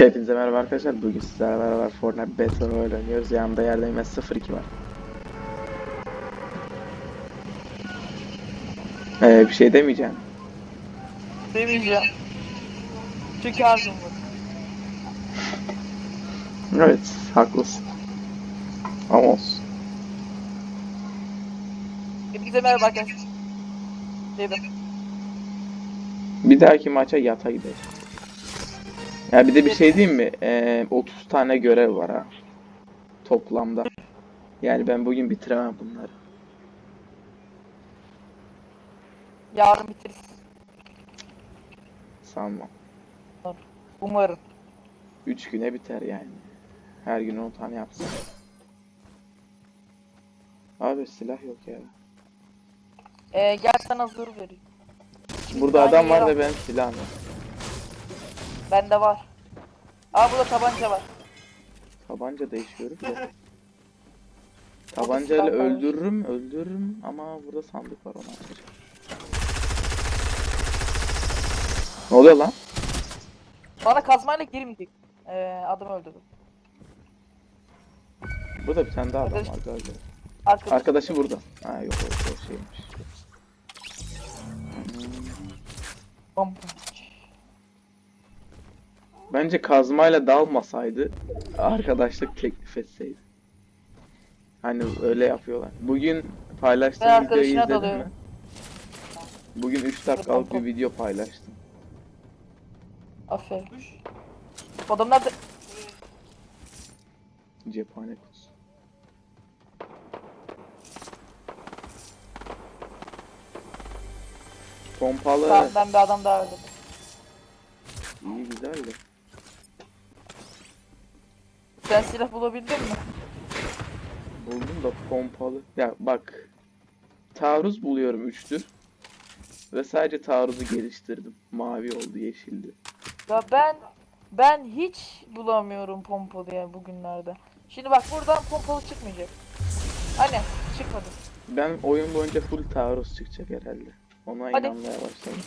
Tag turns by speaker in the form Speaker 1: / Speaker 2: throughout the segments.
Speaker 1: Hepinize merhaba arkadaşlar. Bugün sizlerle beraber Fortnite Battle Royale oynuyoruz. Yanımda yerleşme 02 var. Ee, bir şey demeyeceğim.
Speaker 2: Demeyeceğim. Çünkü arzum var.
Speaker 1: Evet, haklısın. Ama olsun.
Speaker 2: Hepinize merhaba arkadaşlar. Dedim.
Speaker 1: Bir dahaki maça yata gidelim. Ya bir de bir şey diyeyim mi? Ee, 30 tane görev var ha. Toplamda. Yani ben bugün bitiremem bunları.
Speaker 2: Yarın bitiririz.
Speaker 1: Sanmam.
Speaker 2: Umarım.
Speaker 1: 3 güne biter yani. Her gün 10 tane yapsam. Abi silah yok ya.
Speaker 2: Ee, gel sana zırh vereyim.
Speaker 1: Burada adam var da ben silahım yok.
Speaker 2: Bende var. Aa burada tabanca var.
Speaker 1: Tabanca değişiyoruz da.
Speaker 2: silah
Speaker 1: Tabancayla
Speaker 2: var.
Speaker 1: öldürürüm, öldürürüm ama burada sandık var onu açacağım. Ne oluyor lan?
Speaker 2: Bana kazmayla girmeyecek. Ee, adamı öldürdüm.
Speaker 1: Burada bir tane daha adam var galiba.
Speaker 2: Arkadaş.
Speaker 1: Arkadaşı burada. Ha yok o, o şeymiş.
Speaker 2: Bom.
Speaker 1: Bence kazmayla dalmasaydı arkadaşlık teklif etseydi. Hani öyle yapıyorlar. Bugün paylaştığım
Speaker 2: Ben
Speaker 1: videoyu
Speaker 2: arkadaşına
Speaker 1: izledin mi? Bugün 3 dakikalık bir video paylaştım.
Speaker 2: Aferin. Bu adam nerede?
Speaker 1: Cephane kutusu. Pompalı
Speaker 2: Tamam, ben bir adam daha öldürdüm.
Speaker 1: iyi güzel de.
Speaker 2: Sen silah bulabildin mi?
Speaker 1: Buldum da pompalı. Ya bak. Taarruz buluyorum 3'tür. Ve sadece taarruzu geliştirdim. Mavi oldu, yeşildi.
Speaker 2: Ya ben ben hiç bulamıyorum pompalı ya bugünlerde. Şimdi bak buradan pompalı çıkmayacak. Anne çıkmadı.
Speaker 1: Ben oyun boyunca full taarruz çıkacak herhalde. Ona
Speaker 2: Hadi.
Speaker 1: inanmaya başladım.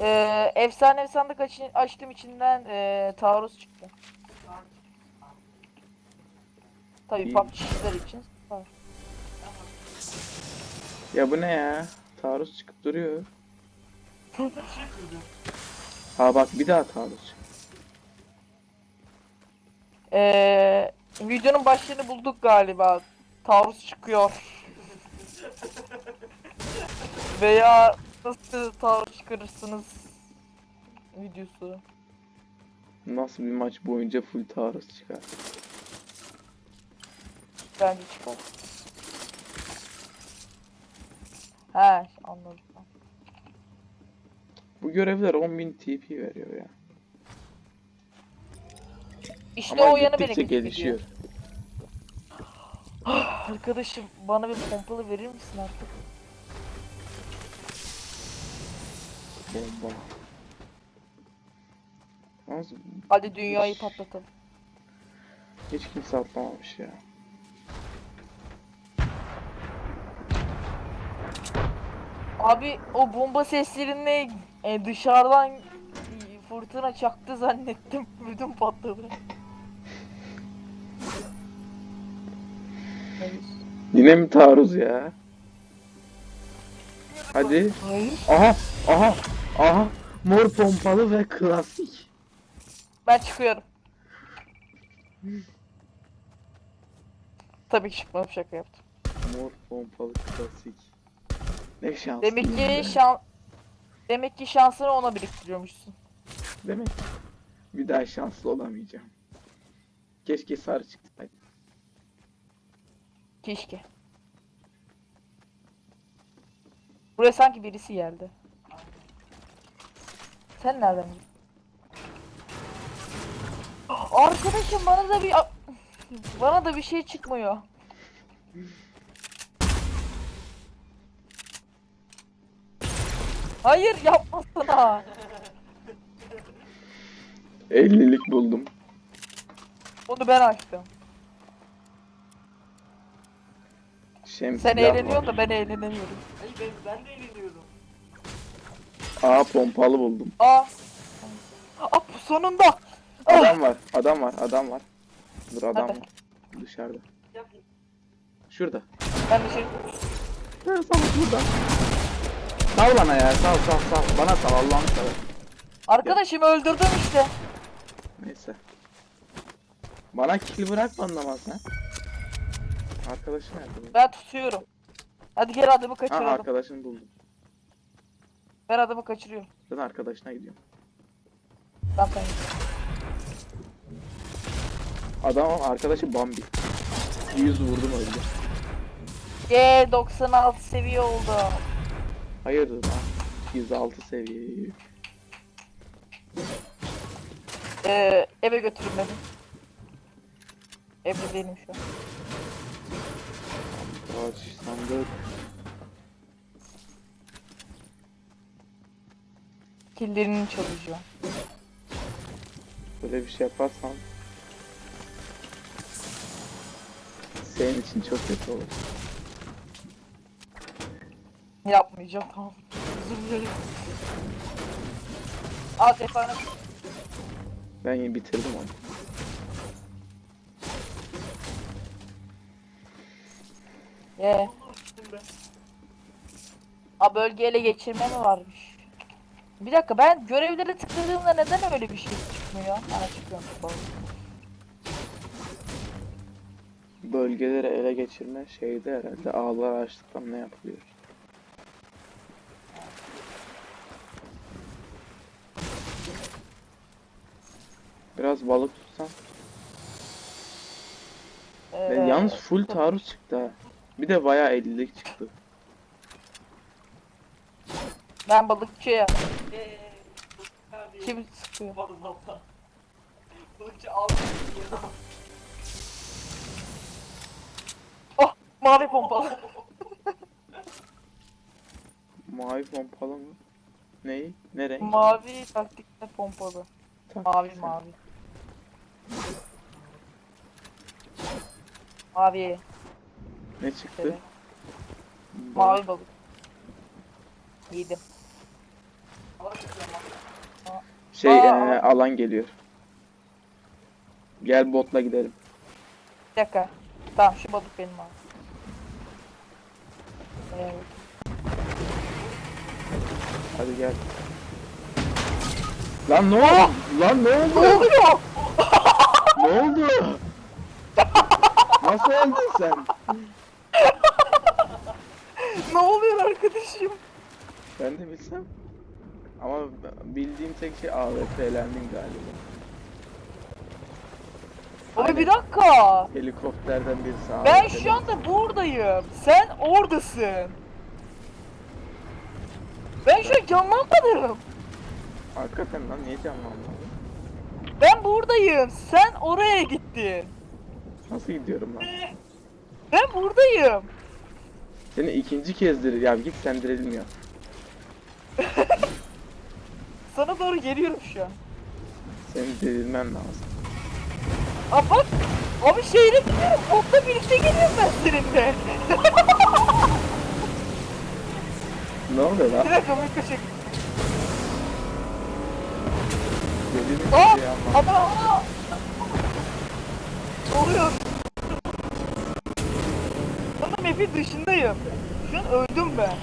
Speaker 2: Ee, efsane sandık aç açtım içinden ee, taarruz çıktı. Tabii
Speaker 1: İyi.
Speaker 2: PUBG'ciler için. var.
Speaker 1: Ya bu ne ya? Taarruz çıkıp duruyor. ha bak bir daha taarruz.
Speaker 2: Ee, videonun başlığını bulduk galiba. Taarruz çıkıyor. Veya nasıl taarruz çıkarırsınız videosu.
Speaker 1: Nasıl bir maç boyunca full taarruz çıkar?
Speaker 2: Bence çıkar. He anladım.
Speaker 1: Bu görevler 10.000 TP veriyor ya.
Speaker 2: İşte
Speaker 1: Ama
Speaker 2: o yanı beni
Speaker 1: gittikçe
Speaker 2: ediyor.
Speaker 1: gelişiyor.
Speaker 2: Arkadaşım bana bir pompalı verir misin artık?
Speaker 1: Bomba. Nasıl?
Speaker 2: Hadi dünyayı patlatalım.
Speaker 1: Hiç kimse atlamamış ya.
Speaker 2: Abi o bomba seslerini e, dışarıdan e, fırtına çaktı zannettim. Ödüm patladı.
Speaker 1: Yine mi taarruz ya? Hadi.
Speaker 2: Hayır.
Speaker 1: Aha, aha, aha. Mor pompalı ve klasik.
Speaker 2: Ben çıkıyorum. Tabii ki çıkmam şaka yaptım.
Speaker 1: Mor pompalı klasik. Ne şans.
Speaker 2: Demek ki şan Demek ki şansını ona biriktiriyormuşsun.
Speaker 1: Demek ki bir daha şanslı olamayacağım. Keşke sarı çıksaydı.
Speaker 2: Keşke. Buraya sanki birisi geldi. Sen nereden? Arkadaşım bana da bir bana da bir şey çıkmıyor. Hayır yapmasana.
Speaker 1: 50'lik buldum.
Speaker 2: Onu ben açtım.
Speaker 1: Şem
Speaker 2: Sen eğleniyorsun da ben eğlenemiyorum.
Speaker 3: Hayır ben, ben de eğleniyorum.
Speaker 1: Aa pompalı buldum.
Speaker 2: Aa. Aa sonunda.
Speaker 1: Adam var, adam var, adam var. Dur adam
Speaker 2: Nerede?
Speaker 1: var. Dışarıda. Şurada.
Speaker 2: Ben dışarı...
Speaker 1: Ya sal burada. Sal bana ya, sal sal sal. Bana sal Allah'ını seversen.
Speaker 2: Arkadaşımı öldürdüm işte.
Speaker 1: Neyse. Bana kill bırakmadın ama sen. Arkadaşın nerede?
Speaker 2: Ben tutuyorum. Hadi gel adamı
Speaker 1: Ha
Speaker 2: kaçıralım.
Speaker 1: arkadaşını buldum.
Speaker 2: Ben adamı kaçırıyorum.
Speaker 1: Ben arkadaşına gidiyorum.
Speaker 2: Tamam sen git.
Speaker 1: Adamın arkadaşı Bambi. 100 vurdum öldü.
Speaker 2: Ye 96 seviye oldu.
Speaker 1: Hayırdır lan? 106 seviye yük.
Speaker 2: Ee, eve götürün beni. Evde değilim şu an.
Speaker 1: Kaç sandık.
Speaker 2: Killerini çalacağım.
Speaker 1: Böyle bir şey yaparsan senin için çok kötü olur.
Speaker 2: Yapmayacağım tamam. Özür dilerim. Al telefonu.
Speaker 1: Ben yine bitirdim onu.
Speaker 2: Ye.
Speaker 3: Ben.
Speaker 2: A bölge ele geçirme mi varmış? Bir dakika ben görevlere tıkladığımda neden öyle bir şey çıkmıyor? Ha çıkıyormuş falan.
Speaker 1: Bölgeleri ele geçirme şeyde herhalde ağlar açtıktan ne yapılıyor? Biraz balık tutsan.
Speaker 2: Ee,
Speaker 1: Ben yalnız full taarruz çıktı ha. Bir de bayağı 50'lik çıktı.
Speaker 2: ben balıkçıya.
Speaker 3: Eee. Abi.
Speaker 2: Kim sıkıyor?
Speaker 3: Balıkçı aldı.
Speaker 2: Oh mavi pompalı.
Speaker 1: Mavi pompalı mı? Neyi? Ne renk?
Speaker 2: mavi taktikte pompalı. Mavi mavi. Mavi.
Speaker 1: Ne çıktı?
Speaker 2: Evet. Mavi balık. Yedim.
Speaker 1: Şey
Speaker 2: Aa.
Speaker 1: eee, alan geliyor. Gel botla gidelim.
Speaker 2: Bir dakika. Tamam şu balık benim abi. Evet.
Speaker 1: Hadi gel. Lan ne oldu? Lan ne
Speaker 2: Ne
Speaker 1: oldu?
Speaker 2: oluyor?
Speaker 1: Ne oldu? Nasıl öldün sen?
Speaker 2: ne oluyor arkadaşım?
Speaker 1: Ben de bilsem. Ama bildiğim tek şey AWP'lendin galiba.
Speaker 2: Abi bir dakika.
Speaker 1: Helikopterden birisi
Speaker 2: Ben
Speaker 1: AWP'lendi.
Speaker 2: şu anda buradayım. Sen oradasın. Ben şu an canlanmadım.
Speaker 1: Hakikaten lan niye canlanmadın?
Speaker 2: Ben buradayım. Sen oraya gittin.
Speaker 1: Nasıl gidiyorum lan?
Speaker 2: Ben buradayım.
Speaker 1: Seni ikinci kezdir. Ya git sen direlim ya.
Speaker 2: Sana doğru geliyorum şu an.
Speaker 1: Senin dirilmen lazım.
Speaker 2: Aa bak. Abi şehre gidiyorum. Topla birlikte geliyorum ben seninle.
Speaker 1: Ne oluyor lan?
Speaker 2: Bir dakika bir çek.
Speaker 1: Deli
Speaker 2: Aa! Ama! Oluyor. Sana map'in dışındayım. Şu an öldüm ben.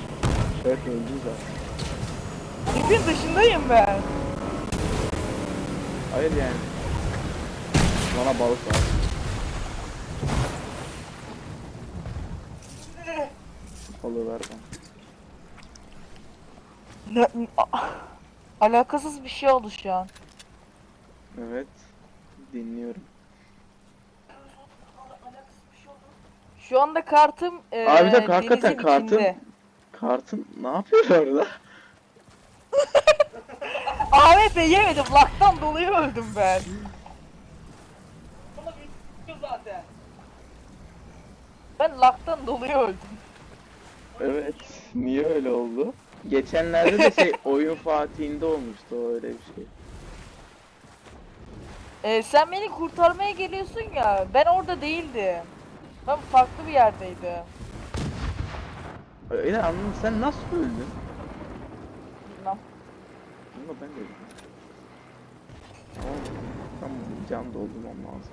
Speaker 1: Evet öldün zaten.
Speaker 2: Map'in dışındayım ben.
Speaker 1: Hayır yani. Bana balık var. Balığı ver bana.
Speaker 2: Ne, alakasız bir şey oldu şu an.
Speaker 1: Evet. Dinliyorum.
Speaker 2: Şu anda kartım e,
Speaker 1: Abi dakika hakikaten
Speaker 2: denizin
Speaker 1: kartın
Speaker 2: içinde.
Speaker 1: kartın ne yapıyor orada?
Speaker 2: AWP yemedim. Laktan dolayı öldüm ben.
Speaker 3: Ama bir zaten.
Speaker 2: Ben laktan dolayı öldüm.
Speaker 1: Evet. Niye öyle oldu? Geçenlerde de şey oyun Fatih'inde olmuştu öyle bir şey.
Speaker 2: E, sen beni kurtarmaya geliyorsun ya. Ben orada değildim. Ben farklı bir yerdeydim.
Speaker 1: Öyle anladım. Sen nasıl öldün?
Speaker 2: Bilmem.
Speaker 1: Ama ben de öldüm. Tamam. Tamam can doldurmam lazım.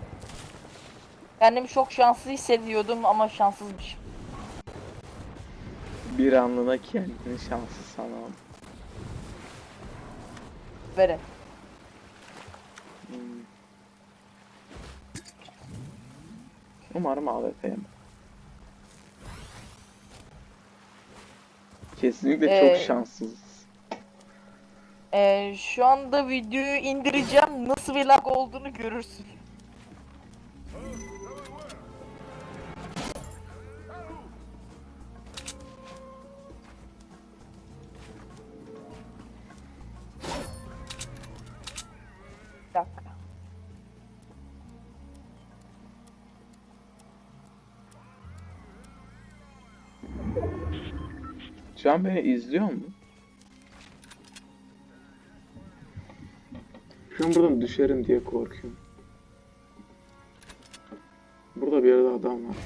Speaker 2: Kendimi çok şanslı hissediyordum ama şanssızmışım.
Speaker 1: Bir anlığına kendini şanslı sanan.
Speaker 2: Vere.
Speaker 1: Hmm. Umarım AWP'm. Kesinlikle
Speaker 2: Ee,
Speaker 1: çok şanssız.
Speaker 2: Ee, şu anda videoyu indireceğim. Nasıl bir lag olduğunu görürsün.
Speaker 1: Şu an beni izliyor mu? Şu an buradan düşerim diye korkuyorum. Burada bir yerde adam var.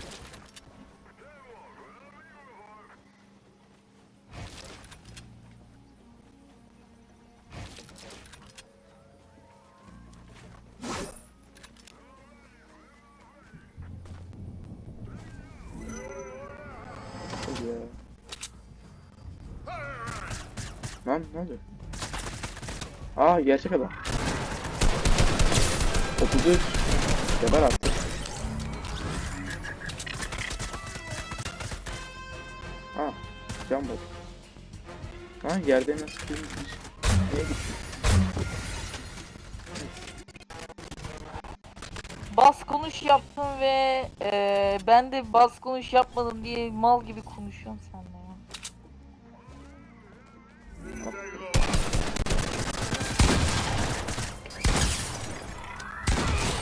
Speaker 1: Lan ne oluyor? Aa gerçek adam. 33. Geber attı. Aa can bak. Ha yerde nasıl kırılmış? Niye gitti?
Speaker 2: Bas konuş yaptım ve eee, ben de bas konuş yapmadım diye mal gibi konuşuyorsun sen de ya.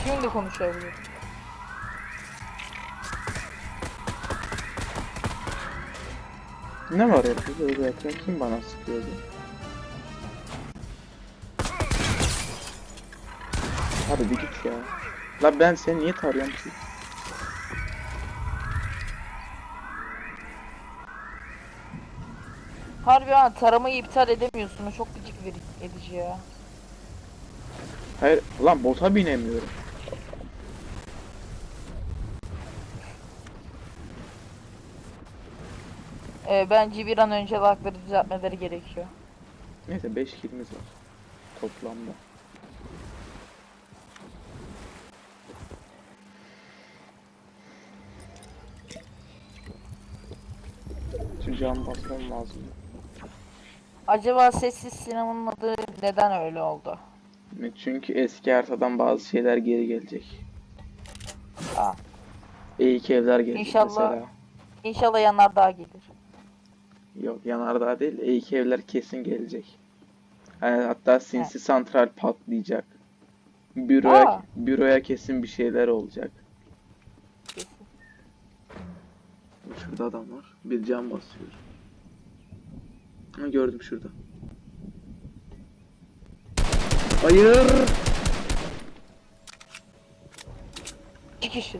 Speaker 2: Şimdi konuşabilirim.
Speaker 1: Ne var orada böyle zaten kim bana sıkıyordu? Hadi bir git ya. La ben seni niye tarıyorum ki?
Speaker 2: Harbi ha taramayı iptal edemiyorsun. O çok gıcık edici ya.
Speaker 1: Hayır lan bota binemiyorum.
Speaker 2: Eee, bence bir an önce lagları düzeltmeleri gerekiyor.
Speaker 1: Neyse 5 kilimiz var toplamda. Şu cam basmam lazım.
Speaker 2: Acaba sessiz sinemanın adı neden öyle oldu?
Speaker 1: Çünkü eski haritadan bazı şeyler geri gelecek.
Speaker 2: Aa.
Speaker 1: İyi evler gelecek
Speaker 2: İnşallah.
Speaker 1: mesela.
Speaker 2: İnşallah yanardağ gelir.
Speaker 1: Yok yanardağ değil. İyi evler kesin gelecek. Yani hatta sinsi santral patlayacak. Büroya,
Speaker 2: Aa.
Speaker 1: büroya kesin bir şeyler olacak.
Speaker 2: Kesin.
Speaker 1: Şurada adam var. Bir cam basıyor. Ha gördüm şurada. Hayır.
Speaker 2: İki kişi.